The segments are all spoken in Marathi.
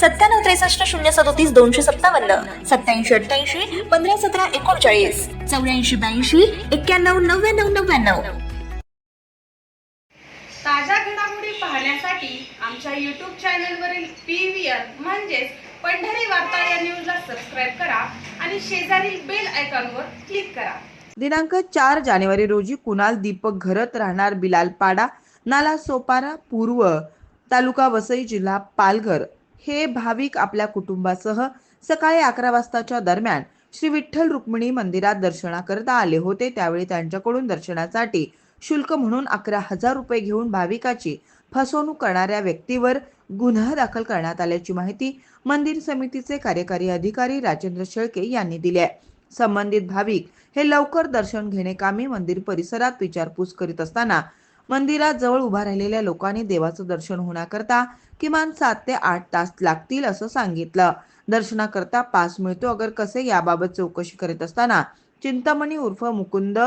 सत्त्याण्णव त्रेसष्ट शून्य सदोतीस दोनशे सत्तावन्न. सत्याऐंशी अठ्ठ्याऐंशी पंधरा सतरा एकोणचाळीस. चौऱ्याऐंशी ब्याऐंशी एक्क्याण्णव नव्याण्णव नव्याण्णव. ताज्या घडामोडी पाहण्यासाठी आमच्या यूट्यूब चॅनलवरील पी व्ही आर म्हणजेच पंढरी वार्ता या न्यूजला सबस्क्राईब करा आणि शेजारील बेल आयकॉनवर क्लिक करा. दिनांक चार जानेवारी रोजी कुणाल दीपक घरत राहणार बिलालपाडा नाला सोपारा पूर्व तालुका वसई जिल्हा पालघर. हे भाविक आपल्या कुटुंबासह सकाळी अकरा वाजताच्या दरम्यान श्री विठ्ठल रुक्मिणी मंदिरात दर्शनाकरता आले होते. त्यावेळी त्यांच्याकडून दर्शनासाठी शुल्क म्हणून अकरा हजार रुपये घेऊन भाविकाची फसवणूक करणाऱ्या व्यक्तीवर गुन्हा दाखल करण्यात आल्याची माहिती मंदिर समितीचे कार्यकारी अधिकारी राजेंद्र शेळके यांनी दिली आहे. संबंधित भाविक हे लवकर दर्शन घेणे कामी मंदिर परिसरात विचारपूस करीत असताना मंदिरात जवळ उभा राहिलेल्या लोकांनी देवाचं दर्शन होण्याकरता किमान सात ते आठ तास लागतील असं सांगितलं. दर्शनाकरता पास मिळतो. अगर कसे याबाबत चौकशी करीत असताना चिंतामणी उर्फ मुकुंद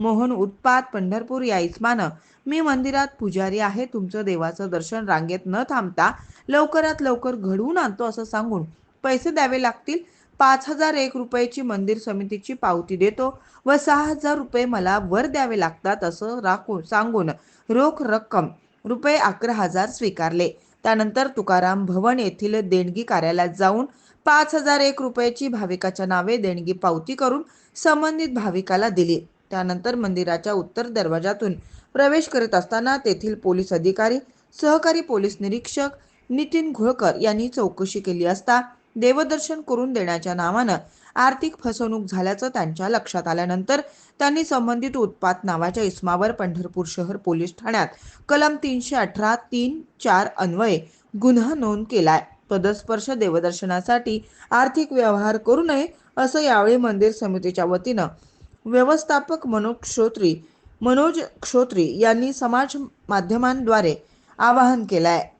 मोहन उत्पात पंढरपूर या इस्मानं मी मंदिरात पुजारी आहे. तुमचं देवाचं दर्शन रांगेत न थांबता लवकरात लवकर घडवून आणतो असं सांगून पैसे द्यावे लागतील पाच हजार एक रुपयाची मंदिर समितीची पावती देतो व सहा हजार रुपये मला वर द्यावे लागतात असं राखून सांगून रोख रक्कम रुपये अकरा हजार स्वीकारले. त्यानंतर तुकाराम भवन येथील देणगी कार्यालयात जाऊन पाच हजार एक रुपयाची भाविकाच्या नावे देणगी पावती करून संबंधित भाविकाला दिली. त्यानंतर मंदिराच्या उत्तर दरवाजातून प्रवेश करत असताना तेथील पोलीस अधिकारी सहकारी पोलीस निरीक्षक नितीन घोळकर यांनी चौकशी केली असता देवदर्शन करून देण्याच्या नावानं आर्थिक फसवणूक झाल्याचं त्यांच्या लक्षात आल्यानंतर त्यांनी संबंधित उत्पात नावाच्या इस्मावर पंढरपूर शहर पोलीस ठाण्यात कलम तीनशे अठरा तीन चार अन्वये गुन्हा नोंद केलाय. पदस्पर्श देवदर्शनासाठी आर्थिक व्यवहार करू नये असं यावेळी मंदिर समितीच्या वतीनं व्यवस्थापक मनोज क्षोत्री मनोज क्षोत्री यांनी समाज माध्यमांद्वारे आवाहन केलं आहे